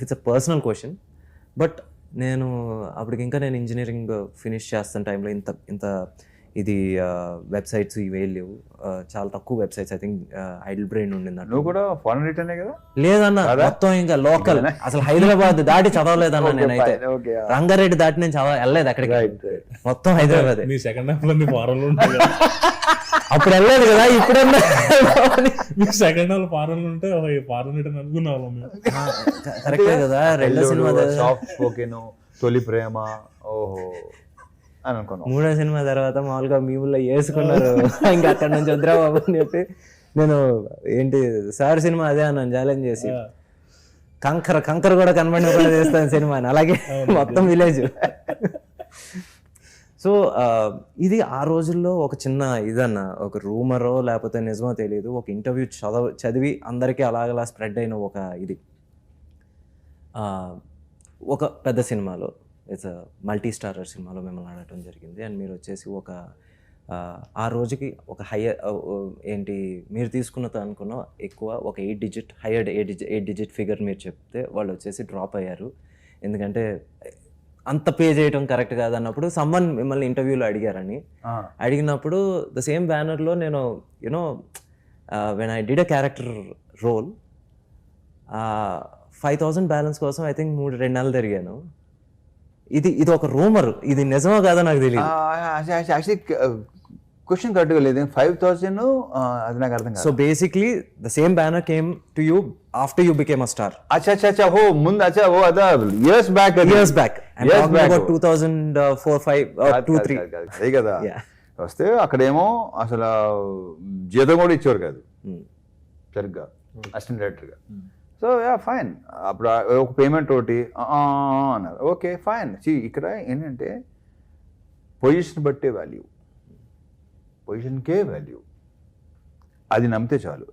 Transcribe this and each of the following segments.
It's a personal question but నేను అప్పటికి ఇంకా నేను ఇంజనీరింగ్ ఫినిష్ చేస్తున్న టైంలో ఇంత ఇంత ఇది వెబ్సైట్స్ ఇవే లేవు. చాలా తక్కువ websites. I think ideal brain ఉండింది నువ్వు కూడా ఫారెన్ రిటర్నే కదా? లేదన్న మొత్తం ఇంకా లోకల్ అసలు హైదరాబాద్ దాటి చదవలేదన్న నేనైతే. రంగారెడ్డి దాటి నేను చదవ వెళ్ళలేదు అక్కడికి. మొత్తం హైదరాబాద్. మీ సెకండ్ హాఫ్లో మీ ఫారెన్లో అప్పుడు వెళ్ళలేదు కదా ఇప్పుడన్నా మీకు సెకండ్ హాఫ్ ఫారెన్ ఉంటే ఫారెన్ రిటర్న్ అనుకునే వాళ్ళం మేము కరెక్టే కదా రెండో సినిమా తొలి ప్రేమ ఓహో. అని అనుకున్నాం. మూడో సినిమా తర్వాత మామూలుగా మీముల్లో వేసుకున్నారు ఇంకా అక్కడ నుంచి వద్దురా బాబు అని చెప్పి నేను ఏంటి సార్ సినిమా అదే అన్నాను ఛాలెంజ్ చేసి. కంకర కంకర కూడా కనబడినప్పుడు చేస్తాను సినిమాని అలాగే మొత్తం విలేజ్. సో ఇది ఆ రోజుల్లో ఒక చిన్న ఇదన్న ఒక రూమరో లేకపోతే నిజమో తెలియదు ఒక ఇంటర్వ్యూ చదవ చదివి అందరికీ అలాగలా స్ప్రెడ్ అయిన ఒక ఇది. ఆ, ఒక పెద్ద సినిమాలో. ఇట్స్ మల్టీ స్టారర్ సినిమాలో మిమ్మల్ని అడగటం జరిగింది. అండ్ మీరు వచ్చేసి ఒక ఆ, రోజుకి ఒక హయ్యర్ ఏంటి మీరు తీసుకున్న అనుకున్న ఎక్కువ ఒక eight digit higher eight digit eight digit figure మీరు చెప్తే వాళ్ళు వచ్చేసి డ్రాప్ అయ్యారు. ఎందుకంటే అంత పే చేయడం కరెక్ట్ కాదన్నప్పుడు సమ్మన్ మిమ్మల్ని ఇంటర్వ్యూలో అడిగారని. అడిగినప్పుడు ద సేమ్ బ్యానర్లో నేను you know when I did a character role five thousand balance కోసం ఐ థింక్ మూడు రెండు నెలలు తిరిగాను. ఇది ఇది ఒక రూమర్. ఇది నిజమో కాదో నాకు తెలియదు యాక్చువల్లీ క్వశ్చన్ కరెక్ట్గా లేదు. ఫైవ్ థౌసండ్ అది నాకు అర్థం కాదు. So basically the same banner came to you after you became a star అచ్చా అచ్చా అచ్చా ఓ ముందు అచ్చా ఓ అదా years back years back Years back. Two thousand four five two three అదే కదా. వస్తే అక్కడేమో అసలు జీతం కూడా ఇచ్చేవారు కాదు. Hmm. సరిగ్గా. అసిస్టెంట్ డైరెక్టర్గా. So yeah fine. అప్పుడు ఒక పేమెంట్ ఒకటి అన్నారు. Okay fine. సి ఇక్కడ ఏంటంటే పొజిషన్ బట్టే వాల్యూ. పొజిషన్కే వాల్యూ. అది నమ్మితే చాలు.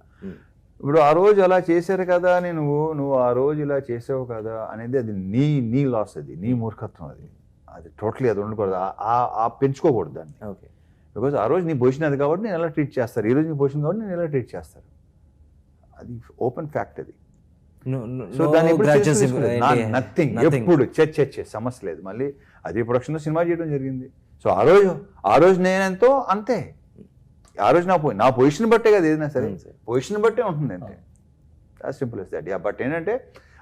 ఇప్పుడు ఆ రోజు అలా చేశారు కదా అని నువ్వు నువ్వు ఆ రోజు ఇలా చేసావు కదా అనేది అది నీ నీ లాస్ అది నీ మూర్ఖత్వం అది. అది టోటలీ అది ఉండకూడదు. ఆ- పెంచుకోకూడదు దాన్ని. ఓకే. బికాజ్ ఆ రోజు నీ పొజిషన్ అది కాబట్టి నేను ఎలా ట్రీట్ చేస్తారు? ఈ రోజు నీ పొజిషన్ కాబట్టి నేను ఎలా ట్రీట్ చేస్తారు? అది ఓపెన్ ఫ్యాక్ట్ అది. సో దాన్ని నథింగ్ ఎప్పుడు. చెక్ చెక్ సమస్య లేదు. మళ్ళీ అది ప్రొడక్షన్లో సినిమా చేయడం జరిగింది. సో ఆ రోజు ఆ రోజు నేనెంతో అంతే. ఆ రోజు నా నా పొజిషన్ బట్టే కదా ఏదైనా సరే. పొజిషన్ బట్టే ఉంటుంది అంతే. Simple is that yeah but ఏంటంటే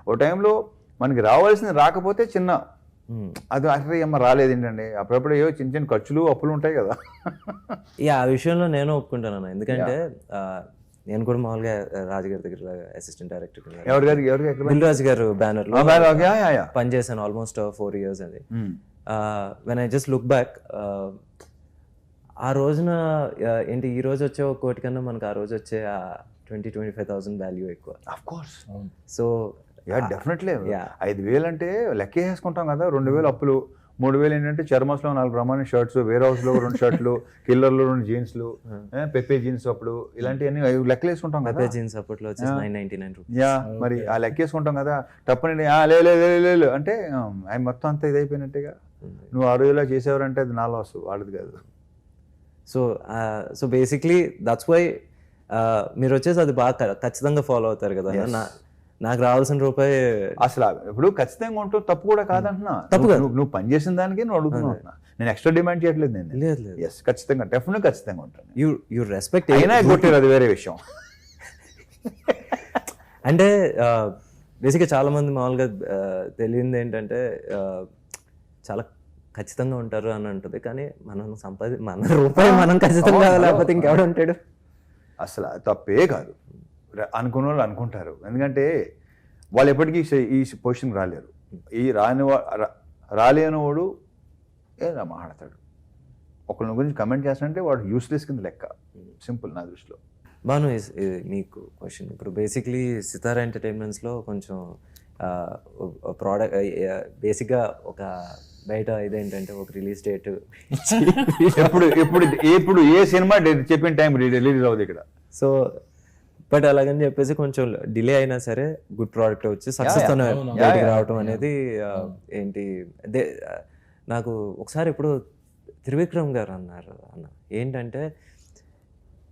ఓ టైంలో మనకి రావాల్సింది రాకపోతే చిన్న అది అసలు ఏమో రాలేదు ఏంటండి? అప్పుడప్పుడు ఏవో చిన్న చిన్న ఖర్చులు అప్పులు ఉంటాయి కదా. యా ఆ విషయంలో నేను ఒప్పుకుంటాను ఎందుకంటే నేను కూడా మామూలుగా రాజుగారి దగ్గర అసిస్టెంట్ డైరెక్టర్ ఎవరి దిల్ రాజు గారు బ్యానర్లో. పనిచేశాను ఆల్మోస్ట్ ఫోర్ ఇయర్స్ అది. When I just look back ఆ రోజున ఏంటి ఈ రోజు వచ్చే ఒక కోటి కన్నా మనకు ఆ రోజు వచ్చే twenty twenty five thousand value ఎక్కువ of course so yeah definitely. ఐదు వేలు అంటే లెక్క వేసుకుంటాం కదా రెండు వేలు అప్పులు మూడు వేలు ఏంటంటే చర్మస్లో నాలుగు ప్రమాణ షర్ట్స్ వేర్ హౌస్లో రెండు షర్ట్లు కిల్లర్లో రెండు జీన్స్లు పెప్పే జీన్స్ అప్పుడు ఇలాంటివన్నీ అవి లెక్కలు వేసుకుంటాం కదా జీన్స్ అప్పట్లో యా మరి ఆ లెక్క వేసుకుంటాం కదా తప్పని "ఆ, లే లే, లే, లే, లే" అంటే ఆయన మొత్తం అంతా ఇదైపోయినట్టుగా. నువ్వు ఆ రోజులో చేసేవారంటే అది నా లాస్ వాళ్ళది కాదు. So so basically that's why మీరు వచ్చేసి అది బాగా ఖచ్చితంగా ఫాలో అవుతారు కదా. నాకు రావాల్సిన రూపాయి అసలు ఇప్పుడు ఖచ్చితంగా ఉంటూ తప్పు కూడా కాదంటున్నా. తప్పు నువ్వు- కాదు. నువ్వు- పని చేసిన దానికి నువ్వు అడుగుతున్నావు. నేను ఎక్స్ట్రా డిమాండ్ చేయట్లేదు నేను. లేదు లేదు. ఎస్ ఖచ్చితంగా డెఫినెట్ ఖచ్చితంగా ఉంటాను. యూ యూ రెస్పెక్ట్ అయినా కొట్టారు అది వేరే విషయం. అంటే బేసిక్గా చాలా మంది మామూలుగా తెలియంది ఏంటంటే చాలా ఖచ్చితంగా ఉంటారు అని అంటుంది. కానీ మనం సంపాది మన రూపాయి మనం ఖచ్చితంగా లేకపోతే. ఇంకెవడు ఉంటాడు? అసలు తప్పే కాదు. అనుకున్న వాళ్ళు అనుకుంటారు. ఎందుకంటే వాళ్ళు ఎప్పటికీ ఈ- పొజిషన్ రాలేరు. ఈ రాని వా- రా- రాలేని వాడు ఏదో మాట్లాడతాడు. ఒకళ్ళ గురించి కమెంట్ చేస్తానంటే వాడు యూస్లెస్ కింద లెక్క. సింపుల్ నా దృష్టిలో. బాను మీకు క్వశ్చన్ ఇప్పుడు బేసిక్లీ సితారా ఎంటర్టైన్మెంట్స్లో కొంచెం ప్రోడక్ట్ బేసిక్గా ఒక బయట ఇదేంటంటే ఒక రిలీజ్ డేట్ ఎప్పుడు ఎప్పుడు ఎప్పుడు ఏ సినిమా చెప్పిన టైం రిలీజ్ అవుతుంది ఇక్కడ. సో బట్ అలాగని చెప్పేసి కొంచెం డిలే అయినా సరే గుడ్ ప్రోడక్ట్ వచ్చి సక్సెస్. బయటికి. రావటం అనేది ఏంటి అదే నాకు ఒకసారి ఇప్పుడు త్రివిక్రమ్ గారు అన్నారు అన్న. ఏంటంటే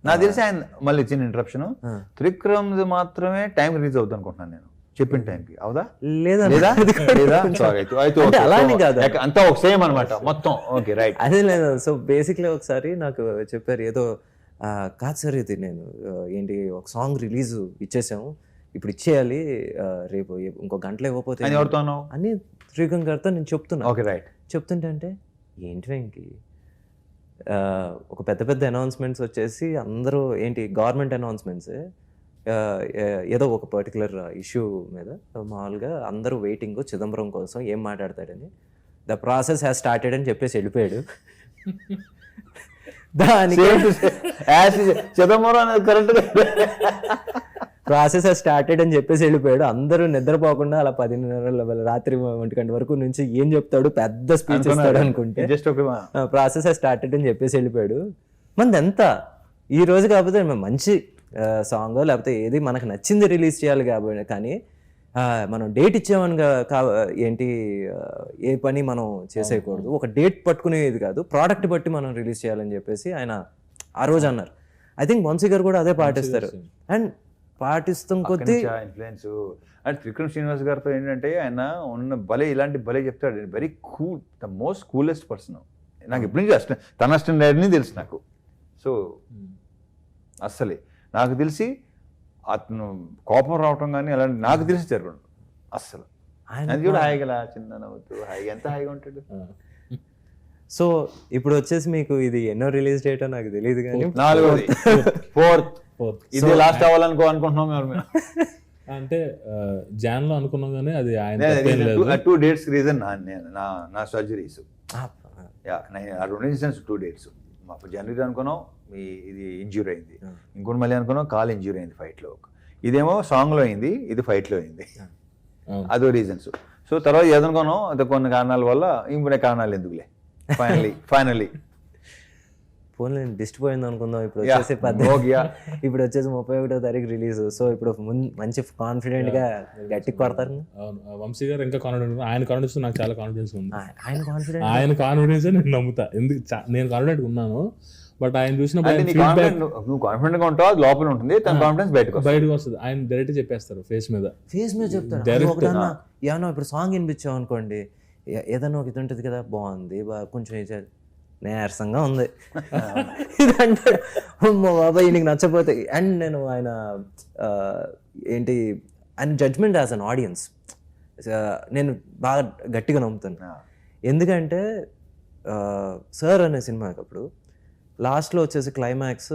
నాకు తెలిసి ఆయన మళ్ళీ చిన్న ఇంటరప్షన్ ఆ, త్రిక్రమ్ మాత్రమే టైం రిలీజ్ అవుతుంది అనుకుంటున్నాను నేను. చెప్పిన టైంకి అవుదా? లేదా? లేదా? లేదా సారీ అయితే. అలానే కాదు. అంతా ఒక సేమ్ అనమాట మొత్తం. ఓకే రైట్ అదే లేదు. సో బేసిక్లీ ఒకసారి నాకు చెప్పారు ఏదో కాదు సార్ ఇది నేను ఏంటి ఒక సాంగ్ రిలీజ్ ఇచ్చేసాము. ఇప్పుడు ఇచ్చేయాలి రేపు ఇంకో గంటలో ఇవ్వకపోతే అని శ్రీకాంత్ గారితో నేను చెప్తున్నా. Okay right. చెప్తుంటే అంటే ఏంటి వెంకి? ఆ, ఒక పెద్ద పెద్ద అనౌన్స్మెంట్స్ వచ్చేసి అందరూ ఏంటి గవర్నమెంట్ అనౌన్స్మెంట్స్ ఏదో ఒక పర్టికులర్ ఇష్యూ మీద మామూలుగా అందరూ వెయిటింగ్ చిదంబరం కోసం ఏం మాట్లాడతాడని. ద ప్రాసెస్ హ్యాస్ స్టార్టెడ్ అని చెప్పేసి వెళ్ళిపోయాడు. దానికి చిదంబరం అనేది కరెక్ట్ ప్రాసెస్ స్టార్టెడ్ అని చెప్పేసి వెళ్ళిపోయాడు. అందరూ నిద్రపోకుండా అలా పదిన్నర రాత్రి ఒంటి గంట వరకు నుంచి ఏం చెప్తాడు? పెద్ద స్పీచ్ ఇస్తాడు అనుకుంటే. జస్ట్ ఒక ప్రాసెస్ స్టార్టెడ్ అని చెప్పేసి వెళ్ళిపోయాడు. మనది ఎంత? ఈ రోజు కాకపోతే మంచి సాంగ్ లేకపోతే ఏది మనకు నచ్చింది రిలీజ్ చేయాలి కాబట్టి కానీ మనం డేట్ ఇచ్చామని ఏంటి ఏ పని మనం చేసేయకూడదు. ఒక డేట్ పట్టుకునేది కాదు ప్రోడక్ట్ బట్టి మనం రిలీజ్ చేయాలని చెప్పేసి ఆయన ఆ రోజు అన్నారు. ఐ థింక్ వంశీ గారు కూడా అదే పాటిస్తారు. అండ్ పాటిస్తాం కొద్దీ ఇన్ఫ్లుయెన్స్ అండ్ త్రికరణ శ్రీనివాస్ గారితో ఏంటంటే ఆయన ఉన్న భలే ఇలాంటి భలే చెప్తాడు. Very cool the most coolest person నాకు ఎప్పటి నుంచి అష్టం తన అష్టం తెలుసు నాకు. సో అస్సలే. నాకు తెలిసి అతను కోపం రావటం కానీ అలాంటి నాకు తెలిసి జరగదు అస్సలు. ఆయన అది కూడా హాయిగా చిన్న నవ్వుతూ హాయిగా ఎంత హాయిగా ఉంటాడు? సో ఇప్పుడు వచ్చేసి మీకు ఇది ఎన్నో రిలీజ్ డేటో నాకు తెలియదు కానీ నాలుగోది. ఫోర్త్. Fourth. ఇది లాస్ట్ అవ్వాలనుకో అనుకుంటున్నాం మేము. అంటే జాన్లో అనుకున్నాం కానీ అది ఆయన టూ డేట్స్ రీజన్ నా నా సర్జరీస్ ఆ, యా నేను ఆ రెండు టూ డేట్స్ మా జనవరి అనుకున్నాం ఇది ఇంజ్యూర్ అయింది. ఇంకోటి మళ్ళీ అనుకున్నాం కాల్ ఇంజ్యూర్ అయింది ఫైట్లో ఇదేమో సాంగ్లో అయింది ఇది ఫైట్లో అయింది. అదో రీజన్స్ సో తర్వాత ఏదనుకున్నాం అది కొన్ని కారణాల వల్ల ఇంకొన్ని కారణాలు ఎందుకులే. ఫైనలీ ఫైనలీ పోనీ దిష్టి పోయింది అనుకుందాం. ఇప్పుడు. వచ్చేసి ఇప్పుడు వచ్చేసి ముప్పై ఒకటో తారీఖు రిలీజ్ సో ఇప్పుడు ముందు మంచి కాన్ఫిడెంట్గా గట్టికి కొడతారు. వంశీ గారు ఇంకా కాన్ఫిడెంట్ ఆయన కాన్ఫిడెన్స్ నాకు చాలా కాన్ఫిడెన్స్ ఉంది. ఆయన కాన్ఫిడెంట్ ఆయన కాన్ఫిడెన్స్ నేను నమ్ముతా. ఎందుకు నేను కాన్ఫిడెంట్ ఉన్నాను. బట్ ఆయన చూసినప్పుడు నువ్వు కాన్ఫిడెంట్గా ఉంటావు? లోపల ఉంటుంది. తన కాన్ఫిడెన్స్ బయటకు వస్తుంది. బయటకు వస్తుంది. ఆయన డైరెక్ట్ చెప్పేస్తారు ఫేస్ మీద. ఫేస్ మీద. అది ఒకటన్నా ఏమన్నా ఇప్పుడు సాంగ్ వినిపించాం అనుకోండి ఏ- ఏదన్నా ఒక ఇది ఉంటుంది కదా బాగుంది కొంచెం నీరసంగా ఉంది. ఇదంటే అమ్మో బాబాయ్ నీకు నచ్చపోతే. అండ్ నేను ఆయన ఏంటి ఆయన జడ్జ్మెంట్ యాజ్ అన్ ఆడియన్స్ నేను బాగా గట్టిగా నమ్ముతాను. ఎందుకంటే సార్ అనే సినిమాకి అప్పుడు లాస్ట్లో వచ్చేసి క్లైమాక్స్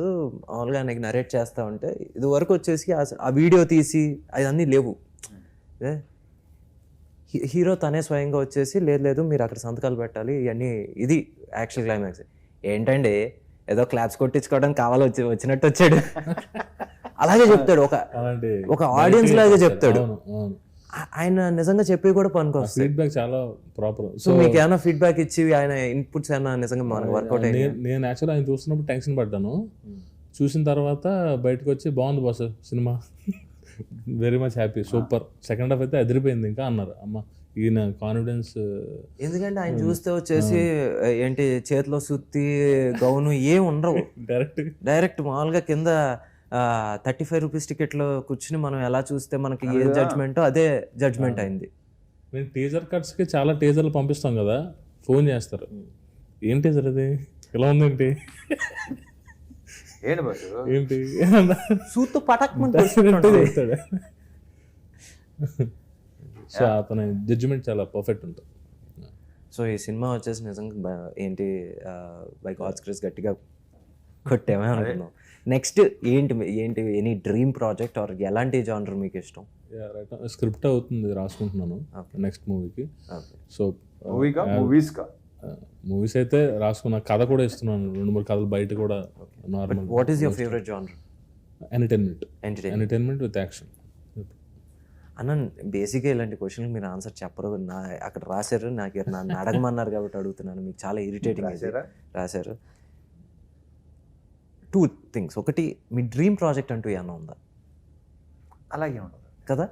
మామూలుగా ఆయనకి నరేట్ చేస్తా ఉంటే ఇది వరకు వచ్చేసి ఆ- వీడియో తీసి అవన్నీ లేవు. హీరో తనే స్వయంగా వచ్చేసి లేదు లేదు మీరు అక్కడ సంతకాలు పెట్టాలి ఇవన్నీ ఇది యాక్షన్ క్లైమాక్స్ ఏంటండి? ఏదో క్లాప్స్ కొట్టించుకోవడానికి కావాలి వచ్చి వచ్చినట్టు వచ్చాడు. అలాగే చెప్తాడు ఒక ఒక audience లాగే చెప్తాడు. ఆయన నిజంగా చెప్పి కూడా పనికొస్తాయి ఫీడ్బ్యాక్ చాలా ప్రాపర్ సో మీకు ఏమైనా ఫీడ్బ్యాక్ ఇచ్చి ఆయన ఇన్పుట్స్ ఏమైనా నిజంగా మనకు వర్కౌట్ నేను యాక్చువల్ ఆయన చూస్తున్నప్పుడు టెన్షన్ పడ్డాను. చూసిన తర్వాత బయటకు వచ్చి బాగుంది boss cinema. Very much happy super second half అయితే అదిరిపోయింది ఇంకా అన్నారు. అమ్మ ఈయన కాన్ఫిడెన్స్ ఎందుకంటే ఆయన చూస్తే వచ్చేసి ఏంటి చేతిలో సుత్తి గౌను ఏం ఉండవు. డైరెక్ట్ డైరెక్ట్ మామూలుగా కింద థర్టీ ఫైవ్ రూపీస్ టికెట్లో కూర్చుని మనం ఎలా చూస్తే మనకి ఏ. జడ్జ్మెంట్ అదే జడ్జ్మెంట్ అయింది. మేము టీజర్ కట్స్కి చాలా టీజర్లు పంపిస్తాం కదా ఫోన్ చేస్తారు. ఏం టీజర్ అది ఎలా ఉందేంటి? ఏంటి ఏంటి? సూత్తు సో అతని జడ్జిమెంట్ చాలా పర్ఫెక్ట్ ఉంటుంది. సో ఈ సినిమా వచ్చేసి నిజంగా ఏంటి బై గాడ్స్ క్రిస్ గట్టిగా కొట్టామే అనుకున్నాం. నెక్స్ట్ ఏంటి ఏంటి ఎనీ డ్రీమ్ ప్రాజెక్ట్ ఆర్ ఎలాంటి జానర్ మీకు ఇష్టం? స్క్రిప్ట్ అవుతుంది రాసుకుంటున్నాను. నెక్స్ట్ మూవీకి సో మూవీకా మూవీస్ కా మూవీస్ అయితే రాసుకున్న కథ కూడా ఇస్తున్నాను. రెండు మూడు కథలు బయట కూడా normal what is your favourite genre entertainment entertain entertainment with action అన్న బేసిక్గా ఇలాంటి క్వశ్చన్కి మీరు ఆన్సర్ చెప్పరు. నా అక్కడ రాశారు నాకు నన్ను అడగమన్నారు కాబట్టి అడుగుతున్నాను. మీకు చాలా ఇరిటేటింగ్ రాశారా? టూ థింగ్స్ ఒకటి మీ డ్రీమ్ ప్రాజెక్ట్ అంటూ ఏమైనా ఉందా? అలాగే ఉంటుంది. కదా?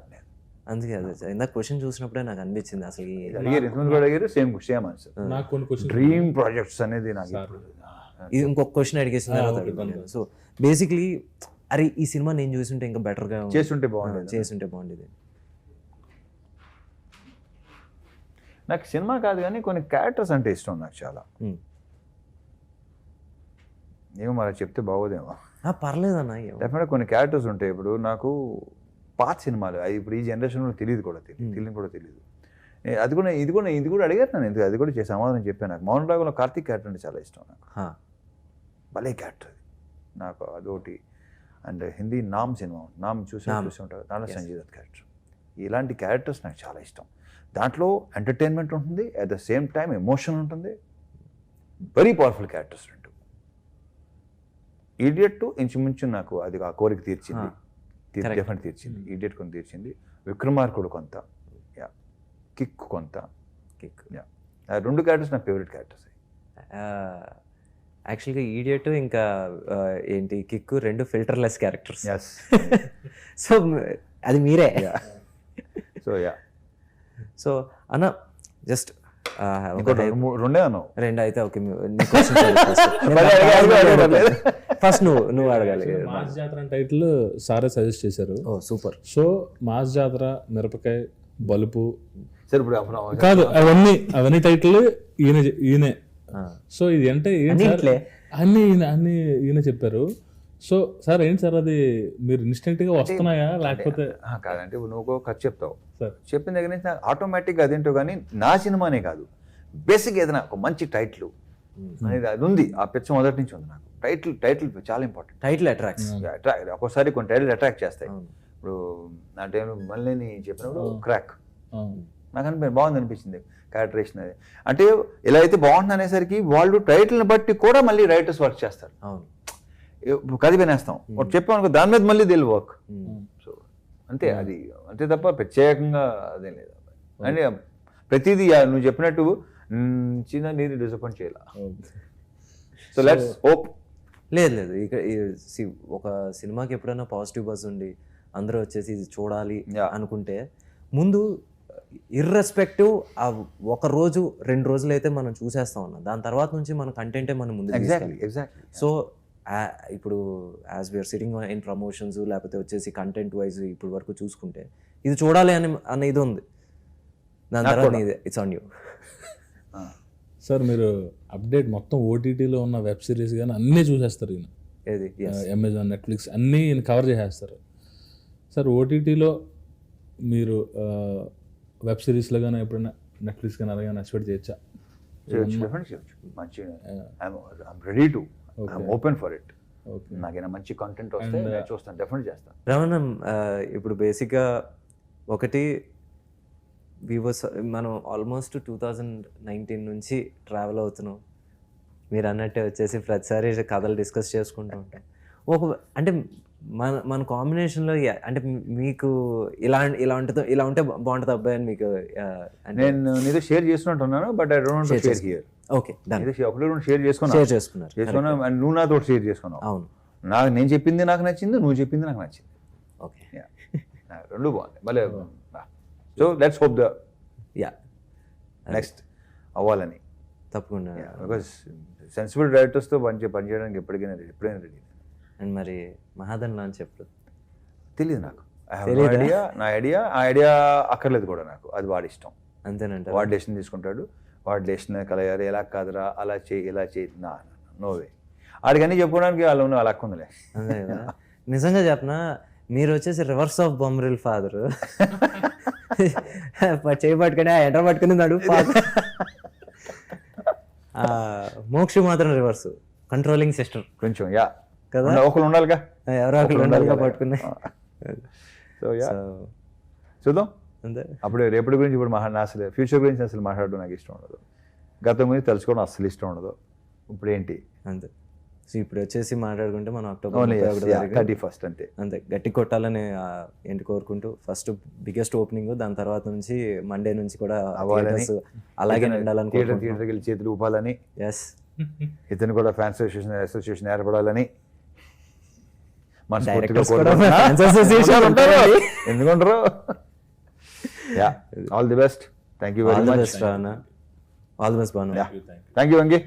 అందుకే అదే ఇందాక క్వశ్చన్ చూసినప్పుడే నాకు అనిపించింది అసలు సేమ్ డ్రీమ్ ప్రాజెక్ట్స్ అనేది నాకు ఇది ఇంకొక క్వశ్చన్ అడిగేసిన తర్వాత సో బేసిక్లీ అరే ఈ సినిమా నేను చూసింటే ఇంకా బెటర్గా చేస్తుంటే బాగుండేది. చేస్తుంటే బాగుండేది. నాకు సినిమా కాదు కానీ కొన్ని క్యారెక్టర్స్ అంటే ఇష్టం నాకు చాలా. ఏమో మరి చెప్తే బాగోదేమో. పర్లేదన్న డెఫినెట్గా కొన్ని క్యారెక్టర్స్ ఉంటాయి. ఇప్పుడు నాకు పాత సినిమాలు అది ఇప్పుడు ఈ జనరేషన్లో తెలియదు కూడా తెలియదు తెలియని కూడా తెలియదు అది కూడా ఇది కూడా ఇది కూడా అడిగారు నేను ఎందుకు? అది కూడా చేసి సమాధానం చెప్పాను నాకు. మౌన్ రాగులో కార్తీక్ క్యారెక్టర్ అంటే చాలా ఇష్టం నాకు. భలే క్యారెక్టర్ అది. నాకు అదొకటి. And Hindi Naam cinema. నామ్ చూసి. చూసి ఉంటారు దాంట్లో. సంజయ్ దత్ క్యారెక్టర్ ఇలాంటి క్యారెక్టర్స్ నాకు చాలా ఇష్టం. దాంట్లో ఎంటర్టైన్మెంట్ ఉంటుంది. At the same time emotion ఉంటుంది. వెరీ పవర్ఫుల్ క్యారెక్టర్స్ ఈడియట్ ఇంచుమించు నాకు అది ఆ కోరిక తీర్చింది. డెఫినెట్ తీర్చింది. ఈడియట్ కొంత తీర్చింది. విక్రమార్కుడు కొంత. యా కిక్ కొంత. కిక్ యా రెండు క్యారెక్టర్స్ నా ఫేవరెట్ క్యారెక్టర్స్ యాక్చువల్గా ఈడియట్ ఇంకా ఏంటి కిక్ రెండు ఫిల్టర్లెస్ క్యారెక్టర్స్ సో అది మీరే. సో యా సో అన్న జస్ట్ రెండే అన్నావు. రెండు అయితే ఓకే ఫస్ట్ నువ్వు నువ్వు అడగాలి. మాస్ జాతర టైటిల్ సారే సజెస్ట్ చేశారు. ఓ సూపర్. సో మాస్ జాతర మిరపకాయ బలుపు. సరే ఇప్పుడు అప్పుడు కాదు అవన్నీ అవన్నీ టైటిల్ ఈయన ఈయనే. సో ఇది అంటే అన్ని ఈయన అన్ని ఈయన చెప్పారు. సో సార్ ఏంటి సార్ అది? మీరు ఇన్స్టెంట్గా వస్తున్నాయా? లేకపోతే కాదంటే నువ్వు కథ చెప్తావు. సార్. చెప్పిన దగ్గర నుంచి ఆటోమేటిక్గా అదేంటో కానీ నా సినిమానే కాదు. బేసిక్ ఏదైనా ఒక మంచి టైటిల్ అనేది అది ఉంది. ఆ పిచ్చ మొదటి నుంచి ఉంది నాకు. టైటిల్ టైటిల్ చాలా ఇంపార్టెంట్. Title attracts. ఒక్కోసారి కొన్ని టైటిల్ అట్రాక్ట్ చేస్తాయి. అవును. ఇప్పుడు నా టైం మళ్ళీ చెప్పినప్పుడు క్రాక్. ఆ, నాకు అనిపించింది బాగుంది అనిపించింది క్యారెక్టరేషన్ అది. అంటే ఇలా అయితే బాగుంది అనేసరికి వాళ్ళు టైటిల్ని బట్టి కూడా మళ్ళీ రైటర్స్ వర్క్ చేస్తారు. కథ వినేస్తాం. ఒకటి చెప్పామనుకో దాని మీద మళ్ళీ దిల్ వర్క్. సో అంతే అది. అంతే తప్ప ప్రత్యేకంగా అదేం లేదు. అంటే ప్రతిదీ నువ్వు చెప్పినట్టు చిన్న నీరు డిసప్పాయింట్ చేయాల. సో లెట్స్ హోప్ లేదు లేదు. ఇక ఈ- see, ఒక సినిమాకి ఎప్పుడైనా పాజిటివ్ బజ్ ఉండి అందరూ వచ్చేసి ఇది చూడాలి. అనుకుంటే ముందు ఇర్రెస్పెక్టివ్ ఆ ఒక రోజు రెండు రోజులు అయితే మనం చూసేస్తాం అన్న. దాని తర్వాత నుంచి మన కంటెంటే మనం ముందు సో ఇప్పుడు as we're sitting in promotions లేకపోతే వచ్చేసి కంటెంట్ వైజ్ ఇప్పుడు వరకు చూసుకుంటే ఇది చూడాలి అని అన్న ఇది ఉంది. దాని తర్వాత. ఇట్స్ ఆన్ యూ సార్ మీరు అప్డేట్ మొత్తం ఓటీటీలో ఉన్న వెబ్ సిరీస్ కానీ అన్నీ చూసేస్తారు ఈయన. ఏది? Yes. అమెజాన్ నెట్ఫ్లిక్స్ అన్నీ ఈయన కవర్ చేసేస్తారు. సార్ ఓటీటీలో మీరు వెబ్ సిరీస్లో కానీ ఎప్పుడైనా నెట్ఫ్లిక్స్ కానీ అలాగే ఎక్స్పెక్ట్ చేయొచ్చా? మంచి ready to open for it okay నాకైనా మంచి కంటెంట్ వస్తే నేను చూస్తాను డెఫినెట్ చేస్తాను. రమణ ఇప్పుడు బేసిక్గా ఒకటి వివోస్ మనం ఆల్మోస్ట్ టూ థౌజండ్ నైన్టీన్ నుంచి ట్రావెల్ అవుతున్నాం. మీరు అన్నట్టే వచ్చేసి ప్రతిసారి కథలు డిస్కస్ చేసుకుంటూ ఉంటాం. ఒక అంటే మన మన కాంబినేషన్లో అంటే మీకు ఇలా ఇలా ఉంటుంది ఇలా ఉంటే బాగుంటుంది అబ్బాయి అని మీకు నేను నీతో share చేస్తున్నట్టున్నాను but I don't share here okay ఒకటి షేర్ చేసుకున్నా షేర్ చేసుకున్నారు. చేసుకున్నా and నువ్వు నాతో షేర్ చేసుకున్నావు. అవును. నాకు నేను చెప్పింది నాకు నచ్చింది నువ్వు చెప్పింది నాకు నచ్చింది. ఓకే రెండు బాగుంది. భలే so let's hope the yeah next అవ్వాలని. తప్పకుండా. బికాస్ సెన్సిబుల్ డైరెక్టర్స్తో పని పనిచేయడానికి ఎప్పటికైనా ready, ఎప్పుడైనా రెడీ. అండ్ మరి మహాదన్ లాంచ్ ఎప్పుడు తెలియదు నాకు? ఐడియా నా ఐడియా ఆ ఐడియా అక్కర్లేదు కూడా నాకు. అది వాడి ఇష్టం. అంతేనంట వాడు డెసిషన్ తీసుకుంటాడు. వాడు డెసిషన్ కలగారు ఎలా కాదురా? అలా చేయి ఇలా చేయి. నా నో వే అన్నీ చెప్పుకోవడానికి వాళ్ళు ఉన్న వాళ్ళ హక్కు ఉందిలే. అంతే కదా? నిజంగా చెప్పనా? మీరు వచ్చేసి రివర్స్ ఆఫ్ బొమ్మరిల్ ఫాదర్. చేయి పట్టుకుని ఎంటర్ పట్టుకుని. ఆ, మోక్షి మాత్రం రివర్స్ కంట్రోలింగ్ సిస్టర్ కొంచెం యా. కదా? ఒకరు ఉండాలిగా? ఎవరో ఒకరు ఉండాలిగా పట్టుకుని. So yeah. చూద్దాం. అంతే. అప్పుడు రేపటి గురించి ఇప్పుడు మాట్లాడిన అసలు ఫ్యూచర్ గురించి అసలు మాట్లాడడం నాకు ఇష్టం ఉండదు. గతం గురించి తెలుసుకోవడం అసలు ఇష్టం ఉండదు. ఇప్పుడు ఏంటి అంతే. సో ఇప్పుడు వచ్చేసి మాట్లాడుకుంటే మనం అక్టోబర్ థర్టీ ఫస్ట్ అంతే. అంతే. గట్టి కొట్టాలని ఏంటి కోరుకుంటూ ఫస్ట్ బిగ్గెస్ట్ ఓపెనింగ్ దాని తర్వాత నుంచి మండే నుంచి కూడా theatres అలాగే నిండాలని థియేటర్ థియేటర్కి వెళ్ళి చేతులు ఊపాలని ఎస్ ఇతను కూడా fans association association ఏర్పడాలని. ఎందుకుంటారు? Yeah all the best thank you very much all the best Bhanu thank you Venky